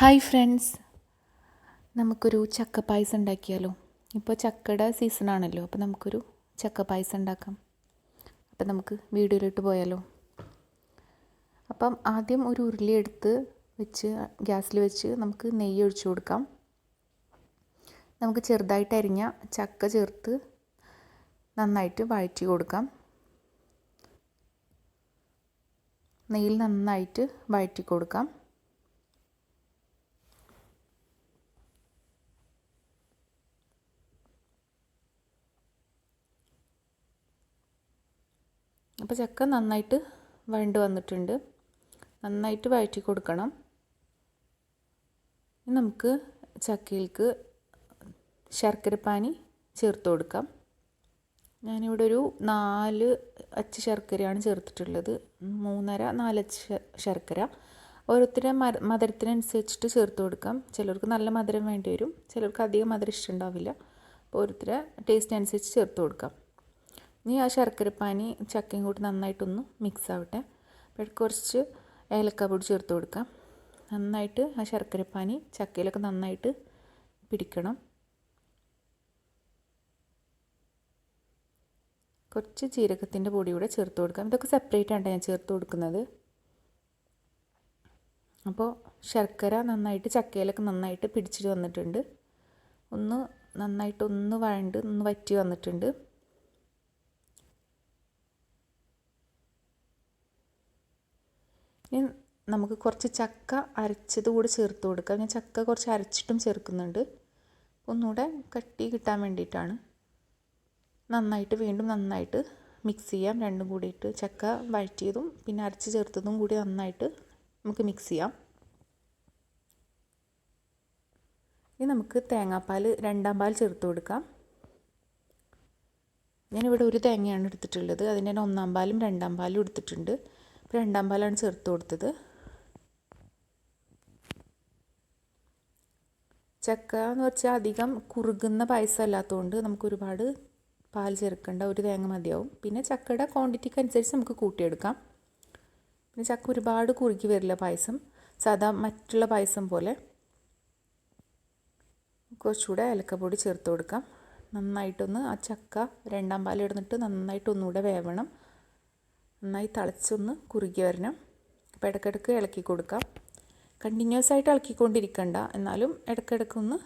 Hi friends. നമുക്കൊരു ചക്ക പായസം ഉണ്ടാക്കിയാലോ? ഇപ്പോൾ ചക്കയുടെ സീസൺ ആണല്ലോ അപ്പോൾ നമുക്കൊരു ചക്ക പായസം ഉണ്ടാക്കാം. അപ്പം നമുക്ക് വീഡിയോയിലിട്ട് പോയാലോ? അപ്പം ആദ്യം ഒരു ഉരുളി എടുത്ത് വെച്ച് ഗ്യാസിൽ വെച്ച് നമുക്ക് നെയ്യ് ഒഴിച്ചു കൊടുക്കാം. നമുക്ക് ചെറുതായിട്ട് അരിഞ്ഞ ചക്ക ചേർത്ത് നന്നായിട്ട് വഴറ്റി കൊടുക്കാം. നെയ്യിൽ നന്നായിട്ട് വഴറ്റി കൊടുക്കാം. അപ്പോൾ ചക്ക നന്നായിട്ട് വഴണ്ട് വന്നിട്ടുണ്ട്. നന്നായിട്ട് വഴറ്റി കൊടുക്കണം. നമുക്ക് ചക്കയിലേക്ക് ശർക്കരപ്പാനി ചേർത്ത് കൊടുക്കാം. ഞാനിവിടെ ഒരു നാല് അച്ച് ശർക്കരയാണ് ചേർത്തിട്ടുള്ളത്. മൂന്നര നാലച്ച് ശർക്കര. ഓരോരുത്തരുടെ മധുരത്തിനനുസരിച്ചിട്ട് ചേർത്ത് കൊടുക്കാം. ചിലർക്ക് നല്ല മധുരം വേണ്ടി വരും. ചിലർക്ക് അധികം മധുരം ഇഷ്ടമുണ്ടാവില്ല അപ്പോൾ ഓരോരുത്തരുടെ ടേസ്റ്റിനനുസരിച്ച് ചേർത്ത് കൊടുക്കാം. ഇനി ആ ശർക്കരപ്പാനി ചക്കയും കൂട്ടി നന്നായിട്ടൊന്ന് മിക്സ് ആവട്ടെ. അപ്പോൾ കുറച്ച് ഏലക്ക പൊടി ചേർത്ത് കൊടുക്കാം. നന്നായിട്ട് ആ ശർക്കരപ്പാനി ചക്കയിലൊക്കെ നന്നായിട്ട് പിടിക്കണം. കുറച്ച് ജീരകത്തിന്റെ പൊടി കൂടെ ചേർത്ത് കൊടുക്കാം. ഇതൊക്കെ സെപ്പറേറ്റ് ആണ് ഞാൻ ചേർത്ത് കൊടുക്കുന്നത്. അപ്പോൾ ശർക്കര നന്നായിട്ട് ചക്കയിലൊക്കെ നന്നായിട്ട് പിടിച്ചിട്ട് വന്നിട്ടുണ്ട്. ഒന്ന് നന്നായിട്ട് ഒന്ന് വഴണ്ട് ഒന്ന് വറ്റി വന്നിട്ടുണ്ട്. ഇനി നമുക്ക് കുറച്ച് ചക്ക അരച്ചത് കൂടി ചേർത്ത് കൊടുക്കാം. ഞാൻ ചക്ക കുറച്ച് അരച്ചിട്ടും ചേർക്കുന്നുണ്ട്. ഒന്നുകൂടെ കട്ടി കിട്ടാൻ വേണ്ടിയിട്ടാണ്. നന്നായിട്ട് വീണ്ടും നന്നായിട്ട് മിക്സ് ചെയ്യാം. രണ്ടും കൂടിയിട്ട് ചക്ക വഴറ്റിയതും പിന്നെ അരച്ച് ചേർത്തതും കൂടി നന്നായിട്ട് നമുക്ക് മിക്സ് ചെയ്യാം. ഇനി നമുക്ക് തേങ്ങാപ്പാൽ രണ്ടാം പാൽ ചേർത്ത് കൊടുക്കാം. ഞാനിവിടെ ഒരു തേങ്ങയാണ് എടുത്തിട്ടുള്ളത്. അതിന്റെ ഒന്നാം പാലും രണ്ടാം പാലും എടുത്തിട്ടുണ്ട്. ഇപ്പോൾ രണ്ടാം പാലാണ് ചേർത്ത് കൊടുത്തത്. ചക്ക എന്ന് വെച്ചാൽ അധികം കുറുകുന്ന പായസം അല്ലാത്തതുകൊണ്ട് നമുക്ക് ഒരുപാട് പാൽ ചേർക്കേണ്ട ഒരു തേങ്ങ മതിയാവും. പിന്നെ ചക്കയുടെ ക്വാണ്ടിറ്റിക്ക് അനുസരിച്ച് നമുക്ക് കൂട്ടിയെടുക്കാം. പിന്നെ ചക്ക ഒരുപാട് കുറുകി വരില്ല പായസം. സാധാ മറ്റുള്ള പായസം പോലെ. കുറച്ചുകൂടെ ഏലക്കപ്പൊടി ചേർത്ത് കൊടുക്കാം. നന്നായിട്ടൊന്ന് ആ ചക്ക രണ്ടാം പാലിടുന്നിട്ട് നന്നായിട്ട് ഒന്നുകൂടെ വേവണം. നന്നായി തിളച്ചൊന്ന് കുറുകി വരണം. അപ്പോൾ ഇടയ്ക്കിടയ്ക്ക് ഇളക്കി കൊടുക്കാം. കണ്ടിന്യൂസ് ആയിട്ട് ഇളക്കിക്കൊണ്ടിരിക്കണ്ട. എന്നാലും ഇടയ്ക്കിടയ്ക്കൊന്ന്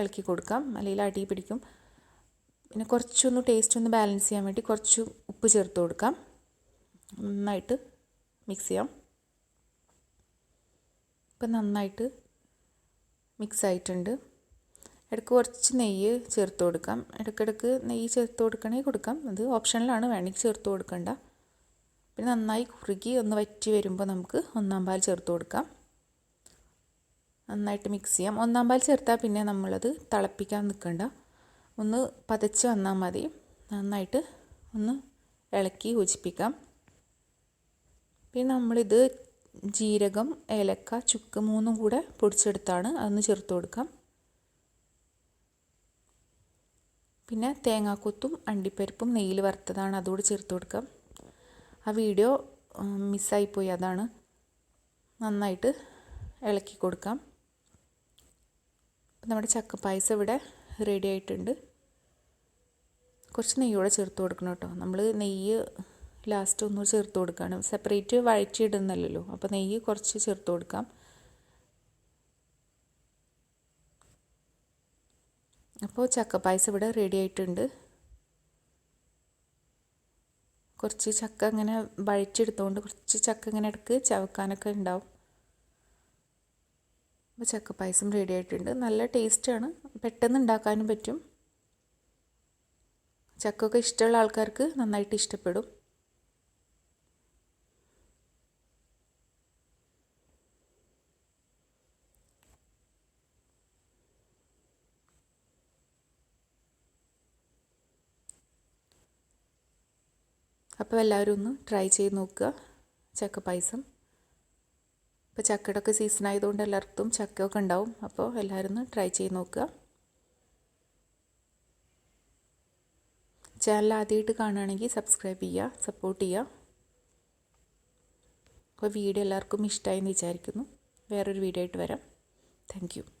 ഇളക്കി കൊടുക്കാം. അല്ലെങ്കിൽ അടി പിടിക്കും. പിന്നെ കുറച്ചൊന്ന് ടേസ്റ്റ് ഒന്ന് ബാലൻസ് ചെയ്യാൻ വേണ്ടി കുറച്ച് ഉപ്പ് ചേർത്ത് കൊടുക്കാം. നന്നായിട്ട് മിക്സ് ചെയ്യാം. ഇപ്പം നന്നായിട്ട് മിക്സ് ആയിട്ടുണ്ട്. ഇടയ്ക്ക് കുറച്ച് നെയ്യ് ചേർത്ത് കൊടുക്കാം. ഇടയ്ക്കിടയ്ക്ക് നെയ്യ് ചേർത്ത് കൊടുക്കണമെങ്കിൽ കൊടുക്കാം. അത് ഓപ്ഷനിലാണ് വേണമെങ്കിൽ ചേർത്ത് കൊടുക്കണ്ട. പിന്നെ നന്നായി കുറുകി ഒന്ന് വറ്റി വരുമ്പോൾ നമുക്ക് ഒന്നാം പാൽ ചേർത്ത് കൊടുക്കാം. നന്നായിട്ട് മിക്സ് ചെയ്യാം. ഒന്നാം പാൽ ചേർത്താൽ പിന്നെ നമ്മളത് തിളപ്പിക്കാൻ നിൽക്കണ്ട. ഒന്ന് പതച്ച് വന്നാൽ മതി. നന്നായിട്ട് ഒന്ന് ഇളക്കി യോജിപ്പിക്കാം. പിന്നെ നമ്മളിത് ജീരകം ഏലക്ക ചുക്ക് മൂന്നും കൂടെ പൊടിച്ചെടുത്താണ് അതൊന്ന് ചേർത്ത് കൊടുക്കാം. പിന്നെ തേങ്ങാക്കൊത്തും അണ്ടിപ്പരിപ്പും നെയ്യിൽ വറുത്തതാണ് അതുകൂടി ചേർത്ത് കൊടുക്കാം. ആ വീഡിയോ മിസ്സായിപ്പോയി. അതാണ് നന്നായിട്ട് ഇളക്കി കൊടുക്കാം. നമ്മുടെ ചക്ക പായസം ഇവിടെ റെഡി ആയിട്ടുണ്ട്. കുറച്ച് നെയ്യോടെ ചേർത്ത് കൊടുക്കണം കേട്ടോ. നമ്മൾ നെയ്യ് ലാസ്റ്റ് ഒന്ന് ചേർത്ത് കൊടുക്കുകയാണ്. സെപ്പറേറ്റ് വഴറ്റിയിടുന്നല്ലോ അപ്പോൾ നെയ്യ് കുറച്ച് ചേർത്ത് കൊടുക്കാം. അപ്പോൾ ചക്ക പായസം ഇവിടെ റെഡി ആയിട്ടുണ്ട്. കുറച്ച് ചക്ക ഇങ്ങനെ വഴിച്ചെടുത്തുകൊണ്ട് കുറച്ച് ചക്ക ഇങ്ങനെ ഇടയ്ക്ക് ചവക്കാനൊക്കെ ഉണ്ടാവും അപ്പോൾ ചക്ക പായസം റെഡി ആയിട്ടുണ്ട്. നല്ല ടേസ്റ്റാണ് പെട്ടെന്ന് ഉണ്ടാക്കാനും പറ്റും. ചക്കൊക്കെ ഇഷ്ടമുള്ള ആൾക്കാർക്ക് നന്നായിട്ട് ഇഷ്ടപ്പെടും. അപ്പോൾ എല്ലാവരും ഒന്ന് ട്രൈ ചെയ്ത് നോക്കുക. ചക്ക പായസം. ഇപ്പോൾ ചക്കയുടെ ഒക്കെ സീസൺ ആയതുകൊണ്ട് എല്ലാവർക്കും ചക്കയൊക്കെ ഉണ്ടാവും. അപ്പോൾ എല്ലാവരും ഒന്ന് ട്രൈ ചെയ്ത് നോക്കുക. ചാനൽ ആദ്യമായിട്ട് കാണുകയാണെങ്കിൽ സബ്സ്ക്രൈബ് ചെയ്യുക സപ്പോർട്ട് ചെയ്യുക. അപ്പോൾ വീഡിയോ എല്ലാവർക്കും ഇഷ്ടമായി എന്ന് വിചാരിക്കുന്നു. വേറൊരു വീഡിയോ ആയിട്ട് വരാം. താങ്ക്